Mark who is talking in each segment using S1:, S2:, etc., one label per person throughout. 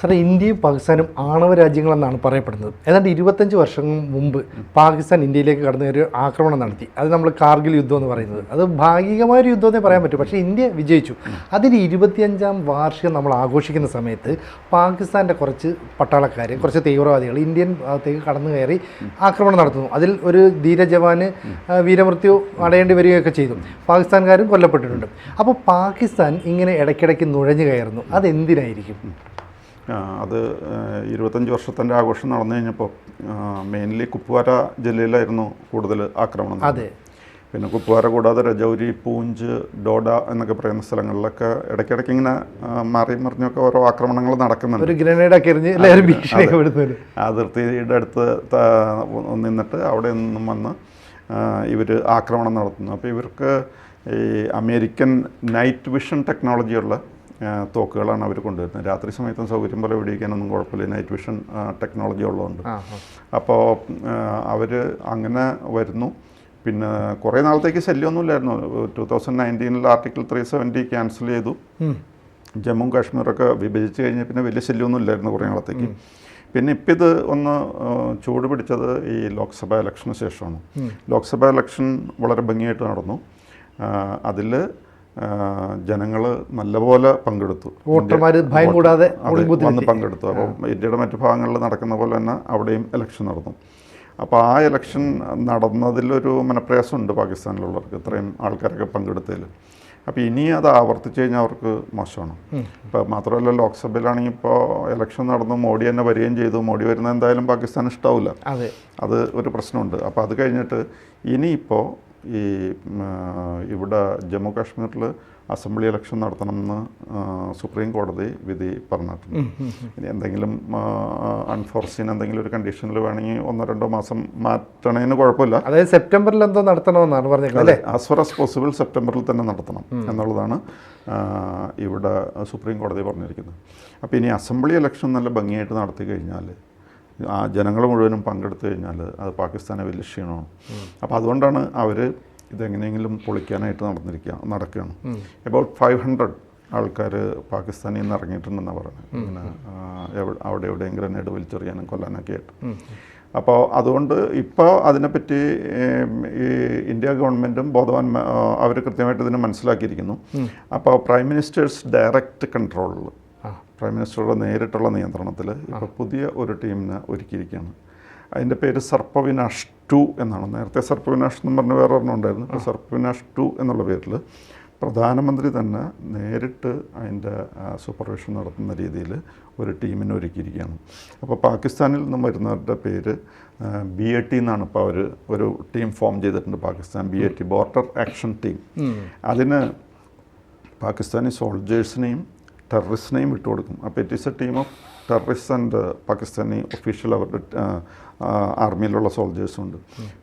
S1: സാറേ ഇന്ത്യയും പാകിസ്ഥാനും ആണവ രാജ്യങ്ങളെന്നാണ് പറയപ്പെടുന്നത്. ഏതാണ്ട് ഇരുപത്തഞ്ച് വർഷം മുമ്പ് പാകിസ്ഥാൻ ഇന്ത്യയിലേക്ക് കടന്ന ഒരു ആക്രമണം നടത്തി. അത് നമ്മൾ കാർഗിൽ യുദ്ധം എന്ന് പറയുന്നത്. അത് ഭാഗികമായ ഒരു യുദ്ധമെന്നേ പറയാൻ പറ്റും. പക്ഷേ ഇന്ത്യ വിജയിച്ചു. അതിന് ഇരുപത്തിയഞ്ചാം വാർഷികം നമ്മൾ ആഘോഷിക്കുന്ന സമയത്ത് പാകിസ്ഥാന്റെ കുറച്ച് പട്ടാളക്കാർ കുറച്ച് തീവ്രവാദികൾ ഇന്ത്യൻ ഭാഗത്തേക്ക് കടന്നു കയറി ആക്രമണം നടത്തുന്നു. അതിൽ ഒരു ധീരജവാന് വീരമൃത്യു അടയേണ്ടി വരികയൊക്കെ ചെയ്തു. പാകിസ്ഥാൻകാരും കൊല്ലപ്പെട്ടിട്ടുണ്ട്. അപ്പോൾ പാകിസ്ഥാൻ ഇങ്ങനെ ഇടയ്ക്കിടയ്ക്ക് നുഴഞ്ഞു കയറുന്നു. അതെന്തിനായിരിക്കും?
S2: അത് ഇരുപത്തഞ്ച് വർഷത്തിന്റെ ആഘോഷം നടന്നു കഴിഞ്ഞപ്പോൾ മെയിൻലി കുപ്വാര ജില്ലയിലായിരുന്നു കൂടുതൽ ആക്രമണം
S1: അതെ.
S2: പിന്നെ കുപ്വാര കൂടാതെ രജൗരി പൂഞ്ച് ഡോഡ എന്നൊക്കെ പറയുന്ന സ്ഥലങ്ങളിലൊക്കെ ഇടയ്ക്കിടയ്ക്ക് ഇങ്ങനെ മാറി മറിഞ്ഞൊക്കെ ഓരോ ആക്രമണങ്ങൾ നടക്കുന്നുണ്ട്.
S1: ഒരു ഗ്രനേഡൊക്കെ എറിഞ്ഞ്
S2: അതിർത്തിയുടെ അടുത്ത് നിന്നിട്ട് അവിടെ നിന്നും വന്ന് ഇവർ ആക്രമണം നടത്തുന്നു. അപ്പോൾ ഇവർക്ക് ഈ അമേരിക്കൻ നൈറ്റ് വിഷൻ ടെക്നോളജിയുള്ള തോക്കുകളാണ് അവർ കൊണ്ടുവരുന്നത്. രാത്രി സമയത്തും സൗകര്യം പോലെ വെടിവെക്കാനൊന്നും കുഴപ്പമില്ല. നൈറ്റ് വിഷൻ ടെക്നോളജി ഉള്ളതുകൊണ്ട്. അപ്പോൾ അവർ അങ്ങനെ വരുന്നു. പിന്നെ കുറേ നാളത്തേക്ക് ശല്യമൊന്നുമില്ലായിരുന്നു. ടു തൗസൻഡ് നയന്റീനിൽ ആർട്ടിക്കിൾ ത്രീ സെവന്റി ക്യാൻസൽ ചെയ്തു. ജമ്മു കാശ്മീറൊക്കെ വിഭജിച്ച് കഴിഞ്ഞ പിന്നെ വലിയ ശല്യമൊന്നും ഇല്ലായിരുന്നു കുറേ നാളത്തേക്ക്. പിന്നെ ഇപ്പം ഇത് ഒന്ന് ചൂട് പിടിച്ചത് ഈ ലോക്സഭാ ഇലക്ഷന് ശേഷമാണ്. ലോക്സഭാ ഇലക്ഷൻ വളരെ ഭംഗിയായിട്ട് നടന്നു. അതിൽ ജനങ്ങൾ നല്ലപോലെ പങ്കെടുത്തു.
S1: വോട്ടർമാർ ഭയം കൂടാതെ
S2: വന്ന് പങ്കെടുത്തു. അപ്പോൾ ഇന്ത്യയുടെ മറ്റു ഭാഗങ്ങളിൽ നടക്കുന്ന പോലെ തന്നെ അവിടെയും ഇലക്ഷൻ നടന്നു. അപ്പോൾ ആ ഇലക്ഷൻ നടന്നതിലൊരു മനപ്രയാസമുണ്ട് പാകിസ്ഥാനിലുള്ളവർക്ക് ഇത്രയും ആൾക്കാരൊക്കെ പങ്കെടുത്തതിൽ അപ്പോൾ ഇനി അത് ആവർത്തിച്ച് കഴിഞ്ഞാൽ അവർക്ക് മോശമാണ്. ഇപ്പോൾ മാത്രമല്ല ലോക്സഭയിലാണെങ്കിൽ ഇപ്പോൾ ഇലക്ഷൻ നടന്നു മോഡി തന്നെ വരികയും ചെയ്തു. മോഡി വരുന്ന എന്തായാലും പാകിസ്ഥാൻ ഇഷ്ടാവില്ല
S1: അത്.
S2: ഒരു പ്രശ്നമുണ്ട്. അപ്പോൾ അത് കഴിഞ്ഞിട്ട് ഇനിയിപ്പോൾ ഈ ഇവിടെ ജമ്മു കാശ്മീരിൽ അസംബ്ലി ഇലക്ഷൻ നടത്തണമെന്ന് സുപ്രീം കോടതി വിധി പറഞ്ഞിട്ടുണ്ട്. ഇനി എന്തെങ്കിലും അൺഫോർസീൻ എന്തെങ്കിലും ഒരു കണ്ടീഷനിൽ വേണമെങ്കിൽ ഒന്നോ രണ്ടോ മാസം മാറ്റണേന് കുഴപ്പമില്ല.
S1: അതായത് സെപ്റ്റംബറിൽ എന്തോ നടത്തണമെന്നാണ് പറഞ്ഞത് അല്ലേ?
S2: ആസ് ഫർ ആസ് പോസിബിൾ സെപ്റ്റംബറിൽ തന്നെ നടത്തണം എന്നുള്ളതാണ് ഇവിടെ സുപ്രീം കോടതി പറഞ്ഞിരിക്കുന്നത്. അപ്പോൾ ഇനി അസംബ്ലി ഇലക്ഷൻ നല്ല ഭംഗിയായിട്ട് നടത്തി കഴിഞ്ഞാൽ ആ ജനങ്ങൾ മുഴുവനും പങ്കെടുത്തു കഴിഞ്ഞാൽ അത് പാകിസ്ഥാനെ വലിയ ക്ഷീണമാണ്. അപ്പോൾ അതുകൊണ്ടാണ് അവർ ഇതെങ്ങനെയെങ്കിലും പൊളിക്കാനായിട്ട് നടന്നിരിക്കുക നടക്കുകയാണ് എബൌട്ട് ഫൈവ് ഹൺഡ്രഡ് ആൾക്കാർ പാകിസ്ഥാനിൽ നിന്ന് ഇറങ്ങിയിട്ടുണ്ടെന്നാണ് പറയുന്നത് ഇങ്ങനെ അവിടെ അവിടെ എവിടെയും ഗ്രനേഡ് വലിച്ചെറിയാനും കൊല്ലാനൊക്കെ ആയിട്ട്. അപ്പോൾ അതുകൊണ്ട് ഇപ്പോൾ അതിനെപ്പറ്റി ഈ ഇന്ത്യ ഗവൺമെന്റും ബോധവാൻ അവർ കൃത്യമായിട്ട് ഇതിനെ മനസ്സിലാക്കിയിരിക്കുന്നു. അപ്പോൾ പ്രൈം മിനിസ്റ്റേഴ്സ് ഡയറക്റ്റ് കൺട്രോളിൽ. പ്രൈം മിനിസ്റ്ററുടെ നേരിട്ടുള്ള നിയന്ത്രണത്തിൽ ഇപ്പോൾ പുതിയ ഒരു ടീമിനെ ഒരുക്കിയിരിക്കുകയാണ്. അതിന്റെ പേര് സർപ്പവിനാഷ് ടു എന്നാണ്. നേരത്തെ സർപ്പവിനാഷ് എന്ന് പറഞ്ഞ വേറെ ഒരെണ്ണം ഉണ്ടായിരുന്നു. ഇപ്പോൾ സർപ്പവിനാഷ് ടു എന്നുള്ള പേരിൽ പ്രധാനമന്ത്രി തന്നെ നേരിട്ട് അതിന്റെ സൂപ്പർവിഷൻ നടത്തുന്ന രീതിയിൽ ഒരു ടീമിനെ ഒരുക്കിയിരിക്കുകയാണ്. അപ്പോൾ പാകിസ്ഥാനിൽ നിന്നും വരുന്നവരുടെ പേര് ബി എ ടി എന്നാണ്. ഇപ്പോൾ അവർ ഒരു ടീം ഫോം ചെയ്തിട്ടുണ്ട് Pakistan B A T border action team. അതിന് പാകിസ്ഥാനി സോൾജേഴ്സിനെയും ടെററിസ്റ്റിനെയും വിട്ടുകൊടുക്കും. അപ്പോൾ it is a team of terrorist and Pakistani official അവരുടെ ആർമിയിലുള്ള സോൾജേഴ്സും ഉണ്ട്.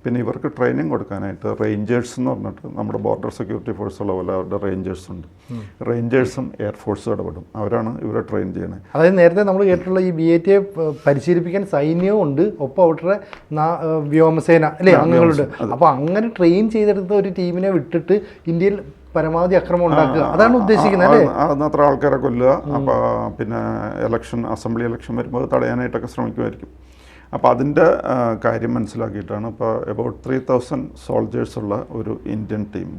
S2: പിന്നെ ഇവർക്ക് ട്രെയിനിങ് കൊടുക്കാനായിട്ട് റേഞ്ചേഴ്സ് എന്ന് പറഞ്ഞിട്ട് നമ്മുടെ ബോർഡർ സെക്യൂരിറ്റി ഫോഴ്സ് ഉള്ള പോലെ അവരുടെ റേഞ്ചേഴ്സ് ഉണ്ട്. റേഞ്ചേഴ്സും എയർഫോഴ്സും ഇടപെടും. അവരാണ് ഇവരെ ട്രെയിൻ ചെയ്യണത്
S1: അതായത് നേരത്തെ നമ്മൾ കേട്ടിട്ടുള്ള ഈ ബി എ ടിയെ പരിശീലിപ്പിക്കാൻ സൈന്യവും ഉണ്ട്. ഒപ്പം അവരുടെ വ്യോമസേന അല്ലേ അംഗങ്ങളുണ്ട്. അപ്പോൾ അങ്ങനെ ട്രെയിൻ ചെയ്തെടുത്ത ഒരു ടീമിനെ വിട്ടിട്ട് ഇന്ത്യയിൽ പരമാവധി അക്രമം ഉണ്ടാക്കുക. അതാണ് ഉദ്ദേശിക്കുന്നത് അല്ലേ?
S2: അത്ര ആൾക്കാരെ കൊല്ലുക. അപ്പോൾ പിന്നെ ഇലക്ഷൻ അസംബ്ലി ഇലക്ഷൻ വരുമ്പോൾ അത് തടയാനായിട്ടൊക്കെ ശ്രമിക്കുമായിരിക്കും. അപ്പോൾ അതിന്റെ കാര്യം മനസ്സിലാക്കിയിട്ടാണ് ഇപ്പോൾ എബൌട്ട് ത്രീ തൗസൻഡ് സോൾജേഴ്സ് ഉള്ള ഒരു ഇന്ത്യൻ ടീം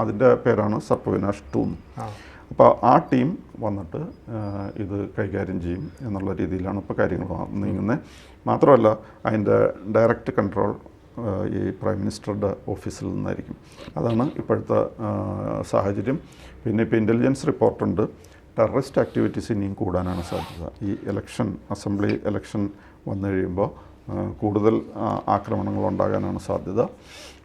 S2: അതിന്റെ പേരാണ് സർപ്പവിനാഷ് ടൂ അപ്പോൾ ആ. ടീം വന്നിട്ട് ഇത് കൈകാര്യം ചെയ്യും എന്നുള്ള രീതിയിലാണ് ഇപ്പോൾ കാര്യങ്ങൾ നീങ്ങുന്നത് മാത്രമല്ല അതിന്റെ ഡയറക്റ്റ് കൺട്രോൾ ഈ പ്രൈം മിനിസ്റ്ററുടെ ഓഫീസിൽ നിന്നായിരിക്കും. അതാണ് ഇപ്പോഴത്തെ സാഹചര്യം. പിന്നെ ഇപ്പോൾ ഇന്റലിജൻസ് റിപ്പോർട്ടുണ്ട് ടെററിസ്റ്റ് ആക്ടിവിറ്റീസ് ഇനിയും കൂടാനാണ് സാധ്യത. ഈ ഇലക്ഷൻ അസംബ്ലി ഇലക്ഷൻ വന്നു കഴിയുമ്പോൾ കൂടുതൽ ആക്രമണങ്ങൾ ഉണ്ടാകാനാണ് സാധ്യത.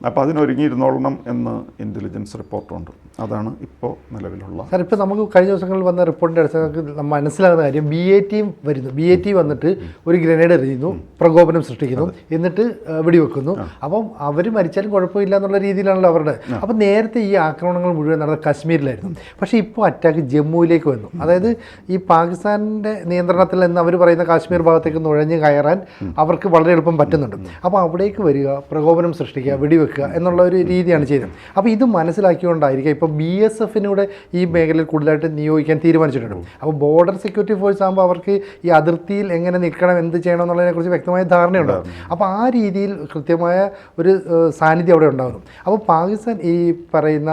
S2: അപ്പോൾ അതിനൊരുങ്ങിയിരുന്നോളണം എന്ന് ഇന്റലിജൻസ് റിപ്പോർട്ടുണ്ട് അതാണ് ഇപ്പോൾ നിലവിലുള്ള
S1: സാർ ഇപ്പോൾ നമുക്ക് കഴിഞ്ഞ ദിവസങ്ങളിൽ വന്ന റിപ്പോർട്ടിന്റെ അടിസ്ഥാനത്തിൽ നമ്മൾ മനസ്സിലാകുന്ന കാര്യം ബി എ ടിയും വരുന്നു. ബി എ ടി വന്നിട്ട് ഒരു ഗ്രനേഡ് എറിയുന്നു പ്രകോപനം സൃഷ്ടിക്കുന്നു എന്നിട്ട് വെടിവെക്കുന്നു. അപ്പം അവർ മരിച്ചാലും കുഴപ്പമില്ല എന്നുള്ള രീതിയിലാണല്ലോ അവരുടെ. അപ്പം നേരത്തെ ഈ ആക്രമണങ്ങൾ മുഴുവൻ നടന്നത് കാശ്മീരിലായിരുന്നു. പക്ഷേ ഇപ്പോൾ അറ്റാക്ക് ജമ്മുവിലേക്ക് വന്നു. അതായത് ഈ പാകിസ്ഥാന്റെ നിയന്ത്രണത്തിൽ നിന്ന് അവർ പറയുന്ന കാശ്മീർ ഭാഗത്തേക്ക് നുഴഞ്ഞ് കയറാൻ അവർക്ക് വളരെ എളുപ്പം പറ്റുന്നുണ്ട്. അപ്പോൾ അവിടേക്ക് വരിക പ്രകോപനം സൃഷ്ടിക്കുക വെടിവെക്കുക എന്നുള്ള ഒരു രീതിയാണ് ചെയ്യുന്നത്. അപ്പോൾ ഇത് മനസ്സിലാക്കിക്കൊണ്ടായിരിക്കും ഇപ്പോൾ ബി എസ് എഫിനൂടെ ഈ മേഖലയിൽ കൂടുതലായിട്ട് നിയോഗിക്കാൻ തീരുമാനിച്ചിട്ടുണ്ട്. അപ്പോൾ ബോർഡർ സെക്യൂരിറ്റി ഫോഴ്സ് ആകുമ്പോൾ അവർക്ക് ഈ അതിർത്തിയിൽ എങ്ങനെ നിൽക്കണം എന്ത് ചെയ്യണം എന്നുള്ളതിനെക്കുറിച്ച് വ്യക്തമായ ധാരണയുണ്ടാകും അപ്പോൾ ആ രീതിയിൽ കൃത്യമായ ഒരു സാന്നിധ്യം അവിടെ ഉണ്ടാകും അപ്പോൾ പാകിസ്ഥാൻ ഈ പറയുന്ന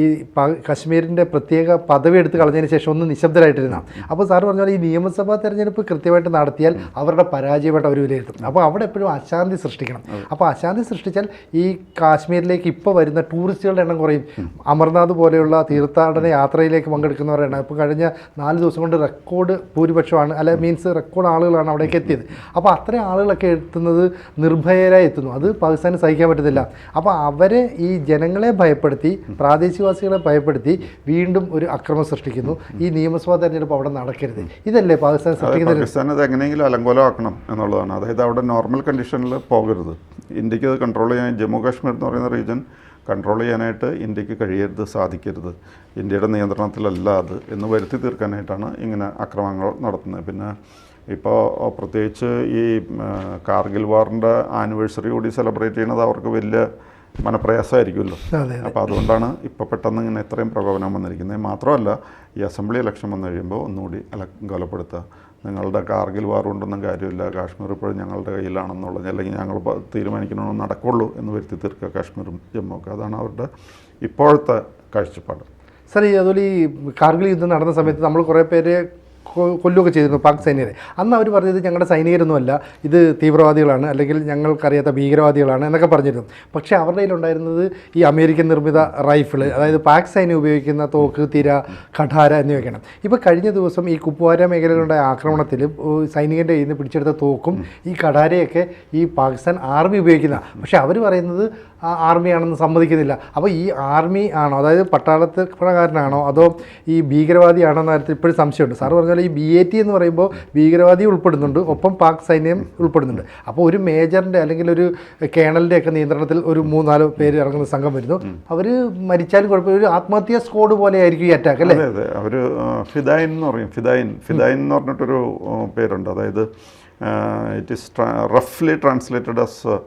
S1: ഈ കശ്മീരിന്റെ പ്രത്യേക പദവി എടുത്ത് കളഞ്ഞതിന് ശേഷം ഒന്ന് നിശബ്ദരായിട്ടിരുന്ന. അപ്പോൾ സാർ പറഞ്ഞ പോലെ ഈ നിയമസഭാ തെരഞ്ഞെടുപ്പ് കൃത്യമായിട്ട് നടത്തിയാൽ അവരുടെ പരാജയമായിട്ട് അവർ വിലയിരുത്തും. അപ്പോൾ അവിടെ എപ്പോഴും അശാന്തി സൃഷ്ടിക്കണം. അപ്പോൾ അശാന്തി സൃഷ്ടിച്ചാൽ ഈ കാശ്മീരിലേക്ക് ഇപ്പോൾ വരുന്ന ടൂറിസ്റ്റുകളുടെ എണ്ണം കുറയും. അമർനാഥ് പോലെയുള്ള തീർത്ഥാടന യാത്രയിലേക്ക് പങ്കെടുക്കുന്നവരുടെ എണ്ണം. ഇപ്പോൾ കഴിഞ്ഞ നാല് ദിവസം കൊണ്ട് റെക്കോർഡ് ഭൂരിപക്ഷമാണ്. അല്ലെ മീൻസ് റെക്കോർഡ് ആളുകളാണ് അവിടേക്ക് എത്തിയത്. അപ്പോൾ അത്രയും ആളുകളൊക്കെ എത്തുന്നത് നിർഭയരായി എത്തുന്നു. അത് പാകിസ്ഥാന് സഹിക്കാൻ പറ്റുന്നില്ല അപ്പോൾ അവരെ ഈ ജനങ്ങളെ ഭയപ്പെടുത്തി പ്രാദേശികവാസികളെ ഭയപ്പെടുത്തി വീണ്ടും ഒരു അക്രമം സൃഷ്ടിക്കുന്നു. ഈ നിയമസഭാ തെരഞ്ഞെടുപ്പ് അവിടെ നടക്കരുത്. ഇതല്ലേ പാകിസ്ഥാൻ സൃഷ്ടിക്കുന്നത്
S2: പാകിസ്ഥാൻ അത് എങ്ങനെയെങ്കിലും അലങ്കോലമാക്കണം എന്നുള്ളതാണ്. അതായത് അവിടെ നോർമൽ കണ്ടീഷനിൽ പോകരുത്. ഇന്ത്യയ്ക്ക് അത് കൺട്രോൾ ചെയ്യാൻ ജമ്മു കാശ്മീർ എന്ന് പറയുന്ന റീജിയൻ കൺട്രോൾ ചെയ്യാനായിട്ട് ഇന്ത്യയ്ക്ക് കഴിയരുത് സാധിക്കരുത്. ഇന്ത്യയുടെ നിയന്ത്രണത്തിലല്ല അത് എന്ന് വരുത്തി തീർക്കാനായിട്ടാണ് ഇങ്ങനെ അക്രമങ്ങൾ നടത്തുന്നത്. പിന്നെ ഇപ്പോൾ പ്രത്യേകിച്ച് ഈ കാർഗിൽ വാറിന്റെ ആനിവേഴ്സറി കൂടി സെലിബ്രേറ്റ് ചെയ്യുന്നത് അവർക്ക് വലിയ മനപ്രയാസമായിരിക്കുമല്ലോ. അപ്പോൾ അതുകൊണ്ടാണ് ഇപ്പോൾ പെട്ടെന്ന് ഇങ്ങനെ ഇത്രയും പ്രകോപനം വന്നിരിക്കുന്നത്. മാത്രമല്ല ഈ അസംബ്ലി ഇലക്ഷൻ വന്നു കഴിയുമ്പോൾ ഒന്നുകൂടി അലങ്കോലപ്പെടുത്തുക. നിങ്ങളുടെ കാർഗിൽ വാർ കൊണ്ടൊന്നും കാര്യമില്ല. കാശ്മീർ ഇപ്പോഴും ഞങ്ങളുടെ കയ്യിലാണെന്നുള്ളത്. അല്ലെങ്കിൽ ഞങ്ങൾ തീരുമാനിക്കണമെന്ന് നടക്കുള്ളൂ എന്ന് വരുത്തി തീർക്കുക കാശ്മീരും ജമ്മു ഒക്കെ. അതാണ് അവരുടെ ഇപ്പോഴത്തെ കാഴ്ചപ്പാട്.
S1: സാർ അതുപോലെ ഈ കാർഗിൽ യുദ്ധം നടന്ന സമയത്ത് നമ്മൾ കുറേ പേര് കൊല്ലുകയൊക്കെ ചെയ്തിരുന്നു പാക് സൈനികരെ അന്ന് അവർ പറഞ്ഞത് ഞങ്ങളുടെ സൈനികരൊന്നുമല്ല ഇത് തീവ്രവാദികളാണ് അല്ലെങ്കിൽ ഞങ്ങൾക്കറിയാത്ത ഭീകരവാദികളാണ് എന്നൊക്കെ പറഞ്ഞിരുന്നു. പക്ഷേ അവരുടെ കയ്യിലുണ്ടായിരുന്നത് ഈ അമേരിക്കൻ നിർമ്മിത റൈഫിൾ അതായത് പാക് സൈന്യം ഉപയോഗിക്കുന്ന തോക്ക് തിര കഠാര എന്നിവയൊക്കെയാണ്. ഇപ്പോൾ കഴിഞ്ഞ ദിവസം ഈ കുപ്വാര മേഖലയിലുണ്ടായ ആക്രമണത്തിൽ സൈനികന്റെ കയ്യിൽ നിന്ന് പിടിച്ചെടുത്ത തോക്കും ഈ കഠാരയൊക്കെ ഈ പാകിസ്ഥാൻ ആർമി ഉപയോഗിക്കുന്ന. പക്ഷേ അവർ പറയുന്നത് ആർമിയാണെന്ന് സമ്മതിക്കുന്നില്ല. അപ്പോൾ ഈ ആർമി ആണോ അതായത് പട്ടാളത്ത് പ്രകാരനാണോ അതോ ഈ ഭീകരവാദിയാണോ എന്ന കാര്യത്തിൽ ഇപ്പോഴും സംശയമുണ്ട്. സാർ പറഞ്ഞാൽ ഈ ബി എ ടി എന്ന് പറയുമ്പോൾ ഭീകരവാദി ഉൾപ്പെടുന്നുണ്ട് ഒപ്പം പാക് സൈന്യം ഉൾപ്പെടുന്നുണ്ട്. അപ്പോൾ ഒരു മേജറിന്റെ അല്ലെങ്കിൽ ഒരു കേണലിന്റെ ഒക്കെ നിയന്ത്രണത്തിൽ ഒരു മൂന്നാൽ പേര് ഇറങ്ങുന്ന സംഘം വരുന്നു. അവർ മരിച്ചാലും കുഴപ്പമില്ല. ഒരു ആത്മഹത്യ സ്ക്വാഡ് പോലെ ആയിരിക്കും ഈ അറ്റാക്ക് അല്ലേ?
S2: അതെ അവർ ഫിദായിൻ എന്ന് പറയും. ഫിദായിൻ. ഫിദായിൻ എന്ന് പറഞ്ഞിട്ടൊരു പേരുണ്ട്. അതായത് ഇറ്റ് ഈസ് റഫ്ലി ട്രാൻസ്ലേറ്റഡ് ആസ്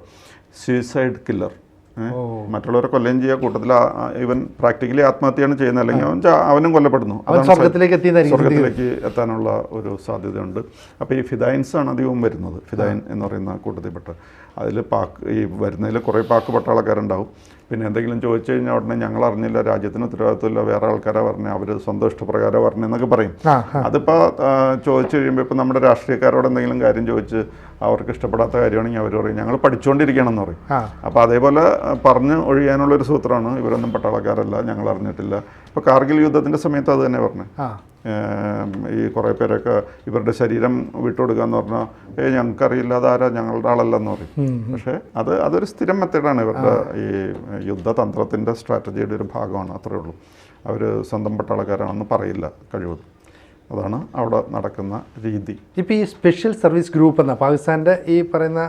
S2: സൂയിസൈഡ് കില്ലർ മറ്റുള്ളവരെ കൊല്ലം ചെയ്യുക കൂട്ടത്തിൽ ഇവൻ പ്രാക്ടിക്കലി ആത്മഹത്യയാണ് ചെയ്യുന്നത്. അല്ലെങ്കിൽ അവൻ അവനും കൊല്ലപ്പെടുന്നു.
S1: സ്വർഗത്തിലേക്ക്
S2: സ്വർഗത്തിലേക്ക് എത്താനുള്ള ഒരു സാധ്യതയുണ്ട്. അപ്പോൾ ഈ ഫിദൈൻസ് ആണ് അധികവും വരുന്നത്. ഫിദൈൻ എന്ന് പറയുന്ന കൂട്ടത്തിൽപ്പെട്ട. അതിൽ പാക്ക് ഈ വരുന്നതിൽ കുറേ പാക്ക് പട്ടാളക്കാരുണ്ടാവും. പിന്നെ എന്തെങ്കിലും ചോദിച്ചു കഴിഞ്ഞാൽ ഉടനെ ഞങ്ങൾ അറിഞ്ഞില്ല രാജ്യത്തിന് ഉത്തരവാദിത്വമില്ല വേറെ ആൾക്കാരെ പറഞ്ഞു അവർ സ്വന്തം ഇഷ്ടപ്രകാരം പറഞ്ഞു എന്നൊക്കെ പറയും. അതിപ്പോൾ ചോദിച്ചു കഴിയുമ്പോൾ ഇപ്പോൾ നമ്മുടെ രാഷ്ട്രീയക്കാരോട് എന്തെങ്കിലും കാര്യം ചോദിച്ച് അവർക്ക് ഇഷ്ടപ്പെടാത്ത കാര്യമാണെങ്കിൽ അവർ പറയും ഞങ്ങൾ പഠിച്ചുകൊണ്ടിരിക്കണം എന്ന്
S1: പറയും
S2: അപ്പോൾ അതേപോലെ പറഞ്ഞ് ഒഴിയാനുള്ളൊരു സൂത്രമാണ് ഇവരൊന്നും പട്ടാളക്കാരല്ല ഞങ്ങൾ അറിഞ്ഞിട്ടില്ല. ഇപ്പോൾ കാർഗിൽ യുദ്ധത്തിന്റെ സമയത്ത് അത് തന്നെ പറഞ്ഞു. ഈ കുറേ പേരൊക്കെ ഇവരുടെ ശരീരം വിട്ടുകൊടുക്കുക എന്ന് പറഞ്ഞാൽ ഏ ഞങ്ങൾക്കറിയില്ല അതാരാ ഞങ്ങളുടെ ആളല്ലെന്ന് പറയും. പക്ഷേ അത് അതൊരു സ്ഥിരം മെത്തേഡാണ് ഇവരുടെ ഈ യുദ്ധതന്ത്രത്തിന്റെ സ്ട്രാറ്റജിയുടെ ഒരു ഭാഗമാണ് അത്രേ ഉള്ളൂ. അവർ സ്വന്തം പട്ടാളക്കാരാണെന്ന് പറയില്ല കഴിവതും. അതാണ് അവിടെ നടക്കുന്ന രീതി.
S1: ഇപ്പോൾ ഈ സ്പെഷ്യൽ സർവീസ് ഗ്രൂപ്പ് എന്ന പാകിസ്ഥാന്റെ ഈ പറയുന്ന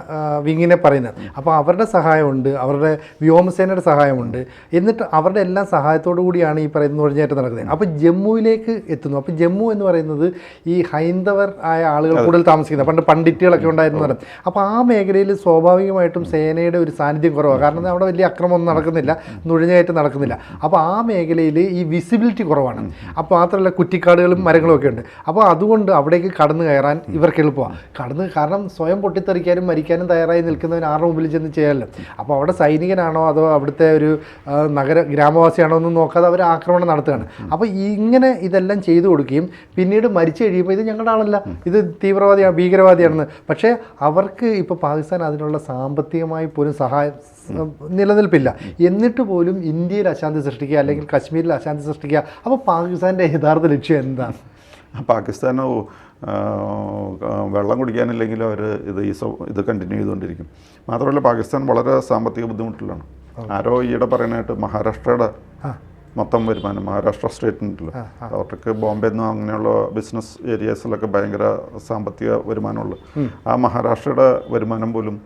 S1: വിങ്ങിനെ പറയുന്നത്. അപ്പോൾ അവരുടെ സഹായമുണ്ട് അവരുടെ വ്യോമസേനയുടെ സഹായമുണ്ട്. എന്നിട്ട് അവരുടെ എല്ലാ സഹായത്തോടു കൂടിയാണ് ഈ പറയുന്ന നുഴഞ്ഞേറ്റം നടക്കുന്നത്. അപ്പോൾ ജമ്മുവിലേക്ക് എത്തുന്നു. അപ്പോൾ ജമ്മു എന്ന് പറയുന്നത് ഈ ഹൈന്ദവർ ആയ ആളുകൾ കൂടുതൽ താമസിക്കുന്നത്. പണ്ട് പണ്ഡിറ്റുകളൊക്കെ ഉണ്ടായിരുന്നു പറയുന്നത് അപ്പോൾ ആ മേഖലയിൽ സ്വാഭാവികമായിട്ടും സേനയുടെ ഒരു സാന്നിധ്യം കുറവാണ് കാരണം അവിടെ വലിയ അക്രമമൊന്നും നടക്കുന്നില്ല നുഴഞ്ഞേറ്റം നടക്കുന്നില്ല. അപ്പോൾ ആ മേഖലയിൽ ഈ വിസിബിലിറ്റി കുറവാണ്. അപ്പോൾ മാത്രമല്ല കുറ്റിക്കാടുകളും മരങ്ങളും ഒക്കെ ഉണ്ട്. അപ്പോൾ അതുകൊണ്ട് അവിടേക്ക് കടന്നു കയറാൻ ഇവർക്ക് എളുപ്പമാണ് കടന്ന് കാരണം സ്വയം പൊട്ടിത്തെറിക്കാനും മരിക്കാനും തയ്യാറായി നിൽക്കുന്നവൻ ആരുടെ മുമ്പിൽ ചെന്ന് ചെയ്യാമല്ലോ അപ്പോൾ അവിടെ സൈനികനാണോ അതോ അവിടുത്തെ ഒരു നഗര ഗ്രാമവാസിയാണോ എന്ന് നോക്കാതെ അവർ ആക്രമണം നടത്തുകയാണ്. അപ്പോൾ ഇങ്ങനെ ഇതെല്ലാം ചെയ്തു കൊടുക്കുകയും പിന്നീട് മരിച്ചു കഴിയുമ്പോൾ ഇത് ഞങ്ങളുടെ ആളല്ല. ഇത് തീവ്രവാദിയാണ് ഭീകരവാദിയാണെന്ന്. പക്ഷേ അവർക്ക് ഇപ്പോൾ പാകിസ്ഥാൻ അതിനുള്ള സാമ്പത്തികമായി പോലും സഹായം നിലനിൽപ്പില്ല. എന്നിട്ട് പോലും ഇന്ത്യയിൽ അശാന്തി സൃഷ്ടിക്കുക അല്ലെങ്കിൽ കശ്മീരിൽ അശാന്തി സൃഷ്ടിക്കുക. അപ്പോൾ പാകിസ്ഥാന്റെ യഥാർത്ഥ ലക്ഷ്യം എന്താണ്
S2: പാകിസ്ഥാനോ വെള്ളം കുടിക്കാനില്ലെങ്കിൽ അവർ ഇത് ഈ ഇത് കണ്ടിന്യൂ ചെയ്തുകൊണ്ടിരിക്കും. മാത്രമല്ല പാകിസ്ഥാൻ വളരെ സാമ്പത്തിക ബുദ്ധിമുട്ടിലാണ്. ആരോ ഈയിടെ പറയാനായിട്ട് മഹാരാഷ്ട്രയുടെ മൊത്തം വരുമാനം മഹാരാഷ്ട്ര സ്റ്റേറ്റ് ഉണ്ടല്ലോ. അവർക്ക് ബോംബെ നിന്നും അങ്ങനെയുള്ള ബിസിനസ് ഏരിയാസിലൊക്കെ ഭയങ്കര സാമ്പത്തിക വരുമാനമുള്ളു. ആ മഹാരാഷ്ട്രയുടെ വരുമാനം പോലും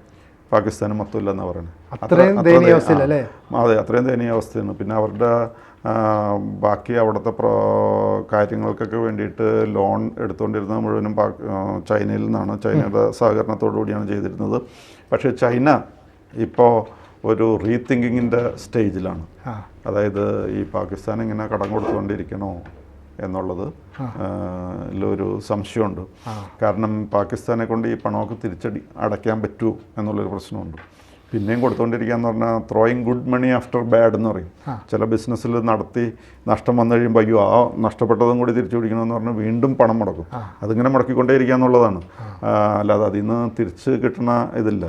S2: പാകിസ്ഥാന് മൊത്തമില്ലെന്നാണ് പറയുന്നത്. അത്ര-
S1: അത്രയും.
S2: അതെ അത്രയും ദയനീയ അവസ്ഥയാണ്. പിന്നെ അവരുടെ ബാക്കി അവിടുത്തെ പ്രോ കാര്യങ്ങൾക്കൊക്കെ വേണ്ടിയിട്ട് ലോൺ എടുത്തുകൊണ്ടിരുന്നത് മുഴുവനും ചൈനയിൽ നിന്നാണ്. ചൈനയുടെ സഹകരണത്തോടു കൂടിയാണ് ചെയ്തിരുന്നത്. പക്ഷേ ചൈന ഇപ്പോൾ ഒരു റീതിങ്കിങ്ങിന്റെ സ്റ്റേജിലാണ്. അതായത് ഈ പാകിസ്ഥാൻ ഇങ്ങനെ കടം കൊടുത്തുകൊണ്ടിരിക്കണോ എന്നുള്ളത് ഒരു സംശയമുണ്ട്. കാരണം പാകിസ്ഥാനെ കൊണ്ട് ഈ പണമൊക്കെ തിരിച്ചടി അടയ്ക്കാൻ പറ്റുമോ എന്നുള്ളൊരു പ്രശ്നമുണ്ട്. പിന്നെയും കൊടുത്തുകൊണ്ടിരിക്കുകയെന്ന് പറഞ്ഞാൽ throwing good money after bad എന്ന് പറയും. ചില ബിസിനസ്സിൽ നടത്തി നഷ്ടം വന്നു കഴിയുമ്പോൾ അയ്യോ ആ നഷ്ടപ്പെട്ടതും കൂടി തിരിച്ചു പിടിക്കണമെന്ന് പറഞ്ഞാൽ വീണ്ടും പണം മുടക്കും. അതിങ്ങനെ മുടക്കിക്കൊണ്ടേയിരിക്കുക എന്നുള്ളതാണ് അല്ലാതെ അതിൽ നിന്ന് തിരിച്ച് കിട്ടുന്ന ഇതില്ല.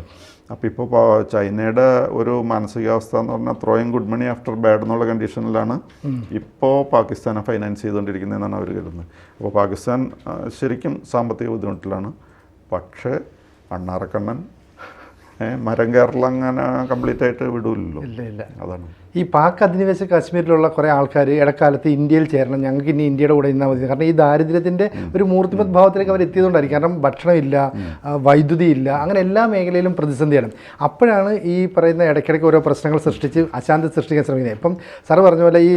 S2: അപ്പോൾ ഇപ്പോൾ ചൈനയുടെ ഒരു മാനസികാവസ്ഥ എന്ന് പറഞ്ഞാൽ throwing good money after bad എന്നുള്ള കണ്ടീഷനിലാണ് ഇപ്പോൾ പാകിസ്ഥാനെ ഫൈനാൻസ് ചെയ്തുകൊണ്ടിരിക്കുന്നതെന്നാണ് അവർ കരുതുന്നത്. അപ്പോൾ പാകിസ്ഥാൻ ശരിക്കും സാമ്പത്തിക ബുദ്ധിമുട്ടിലാണ്. പക്ഷേ അണ്ണാറക്കണ്ണൻ മരം കേരളം അങ്ങനെ കംപ്ലീറ്റ് ആയിട്ട് വിടൂലല്ലോ.
S1: ഇല്ല ഇല്ല.
S2: അതാണ്.
S1: ഈ പാക് അധിനിവേശ കാശ്മീരിലുള്ള കുറേ ആൾക്കാർ ഇടക്കാലത്ത് ഇന്ത്യയിൽ ചേരണം. ഞങ്ങൾക്ക് ഇനി ഇന്ത്യയുടെ കൂടെ ഇന്നാ മതി. കാരണം ഈ ദാരിദ്ര്യത്തിന്റെ ഒരു മൂർത്തിമത് ഭാവത്തിലേക്ക് അവർ എത്തിയതുകൊണ്ടായിരിക്കും. കാരണം ഭക്ഷണമില്ല വൈദ്യുതി ഇല്ല അങ്ങനെ എല്ലാ മേഖലയിലും പ്രതിസന്ധിയാണ് അപ്പോഴാണ് ഈ പറയുന്ന ഇടയ്ക്കിടയ്ക്ക് ഓരോ പ്രശ്നങ്ങൾ സൃഷ്ടിച്ച് അശാന്തി സൃഷ്ടിക്കാൻ ശ്രമിക്കുന്നത്. ഇപ്പം സാർ പറഞ്ഞ പോലെ ഈ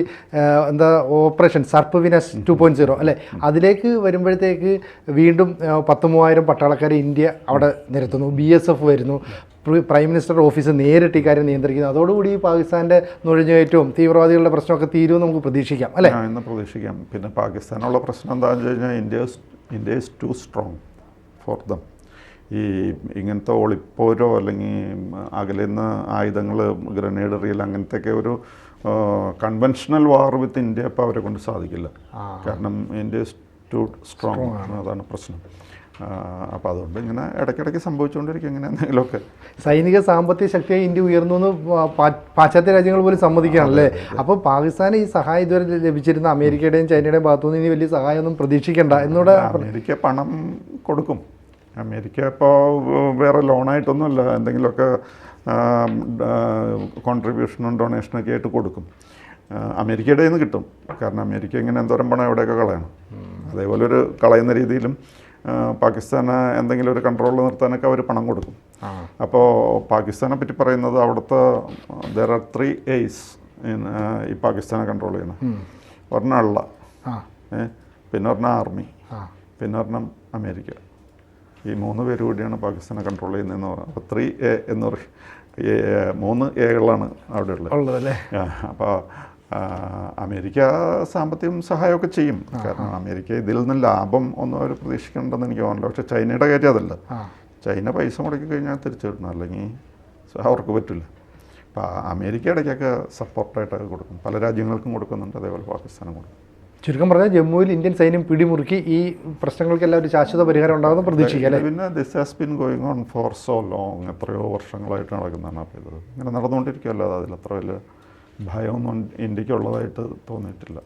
S1: എന്താ operation Sarp Vinash two point zero അല്ലേ? അതിലേക്ക് വരുമ്പോഴത്തേക്ക് വീണ്ടും പത്ത് മൂവായിരം പട്ടാളക്കാരെ ഇന്ത്യ അവിടെ നിരത്തുന്നു. ബി എസ് എഫ് വരുന്നു. പ്രി- മിനിസ്റ്റർ ഓഫീസ് നേരിട്ട് ഇക്കാര്യം നിയന്ത്രിക്കുന്നത് അതോടുകൂടി പാകിസ്ഥാന്റെ നുഴഞ്ഞുകയറ്റവും തീവ്രവാദികളുടെ പ്രശ്നമൊക്കെ തീരുമെന്ന് നമുക്ക് പ്രതീക്ഷിക്കാം അല്ലേ?
S2: എന്ന് പ്രതീക്ഷിക്കാം. പിന്നെ പാകിസ്ഥാനുള്ള പ്രശ്നം എന്താണെന്ന് വെച്ച് കഴിഞ്ഞാൽ India India is too strong for them ഈ ഇങ്ങനത്തെ ഒളിപ്പോരോ അല്ലെങ്കിൽ അകലുന്ന ആയുധങ്ങൾ ഗ്രനേഡ് റിയൽ അങ്ങനത്തെയൊക്കെ ഒരു കൺവെൻഷണൽ വാർ വിത്ത് ഇന്ത്യ ഇപ്പോൾ അവരെ കൊണ്ട് സാധിക്കില്ല. കാരണം ഇന്ത്യ ഇസ് ടു സ്ട്രോങ് അതാണ് പ്രശ്നം. അപ്പോൾ അതുകൊണ്ട് ഇങ്ങനെ ഇടയ്ക്കിടയ്ക്ക് സംഭവിച്ചുകൊണ്ടിരിക്കും ഇങ്ങനെ എന്തെങ്കിലുമൊക്കെ.
S1: സൈനിക സാമ്പത്തിക ശക്തിയായി ഇന്ത്യ ഉയർന്നു എന്ന് പാശ്ചാത്യ രാജ്യങ്ങൾ പോലും സമ്മതിക്കുകയാണല്ലേ? അപ്പോൾ പാകിസ്ഥാന് ഈ സഹായം ഇതുവരെ ലഭിച്ചിരുന്ന അമേരിക്കയുടെയും ചൈനയുടെയും ഭാഗത്തുനിന്ന് ഇനി വലിയ സഹായമൊന്നും പ്രതീക്ഷിക്കേണ്ട. എന്നോട്
S2: അമേരിക്ക പണം കൊടുക്കും. അമേരിക്ക ഇപ്പോൾ വേറെ ലോണായിട്ടൊന്നുമല്ല. എന്തെങ്കിലുമൊക്കെ കോൺട്രിബ്യൂഷനും ഡൊണേഷനൊക്കെ ആയിട്ട് കൊടുക്കും. അമേരിക്കയുടെ നിന്ന് കിട്ടും. കാരണം അമേരിക്ക ഇങ്ങനെ എന്തോരം പണം എവിടെയൊക്കെ കളയണം. അതേപോലെ ഒരു കളയുന്ന രീതിയിലും പാകിസ്ഥാന് എന്തെങ്കിലും ഒരു കൺട്രോളിൽ നിർത്താനൊക്കെ അവർ പണം കൊടുക്കും. അപ്പോൾ പാകിസ്ഥാനെ പറ്റി പറയുന്നത് അവിടുത്തെ ദർ ആർ ത്രീ എയ്സ് ഈ പാകിസ്ഥാനെ കൺട്രോൾ ചെയ്യുന്നത്. ഒരെണ്ണം അള്ള പിന്നെ ഒരെണ്ണം ആർമി പിന്നെ ഒരെണ്ണം അമേരിക്ക. ഈ മൂന്ന് പേര് കൂടിയാണ് പാകിസ്ഥാനെ കൺട്രോൾ ചെയ്യുന്നതെന്ന് പറയുന്നത്. അപ്പോൾ ത്രീ എ എന്ന് പറയും മൂന്ന് എകളാണ് അവിടെ ഉള്ളത്. അപ്പോൾ അമേരിക്ക സാമ്പത്തികം സഹായമൊക്കെ ചെയ്യും. കാരണം അമേരിക്ക ഇതിൽ നിന്ന് ലാഭം ഒന്നും അവർ പ്രതീക്ഷിക്കണ്ടെന്ന് എനിക്ക് തോന്നുന്നില്ല. പക്ഷേ ചൈനയുടെ കാര്യം അതല്ല. ചൈന പൈസ മുടക്കി കഴിഞ്ഞാൽ തിരിച്ചു കിട്ടണം. അല്ലെങ്കിൽ അവർക്ക് പറ്റില്ല. അപ്പോൾ അമേരിക്ക ഇടയ്ക്കൊക്കെ സപ്പോർട്ടായിട്ടൊക്കെ കൊടുക്കും. പല രാജ്യങ്ങൾക്കും കൊടുക്കുന്നുണ്ട്. അതേപോലെ പാകിസ്ഥാനും കൊടുക്കും.
S1: ചുരുക്കം പറഞ്ഞാൽ ജമ്മുവിൽ ഇന്ത്യൻ സൈന്യം പിടിമുറുക്കി ഈ പ്രശ്നങ്ങൾക്കെല്ലാം ഒരു ശാശ്വത പരിഹാരം ഉണ്ടാകുമെന്ന് പ്രതീക്ഷിക്കാം
S2: പിന്നെ this has been going on for so long എത്രയോ വർഷങ്ങളായിട്ട് നടക്കുന്നതാണ്. അപ്പോൾ ഇത് ഇങ്ങനെ നടന്നുകൊണ്ടിരിക്കുമല്ലോ അതിൽ അത്ര വലിയ ഭയമൊന്നും ഇന്ത്യക്കുള്ളതായിട്ട് തോന്നിയിട്ടില്ല.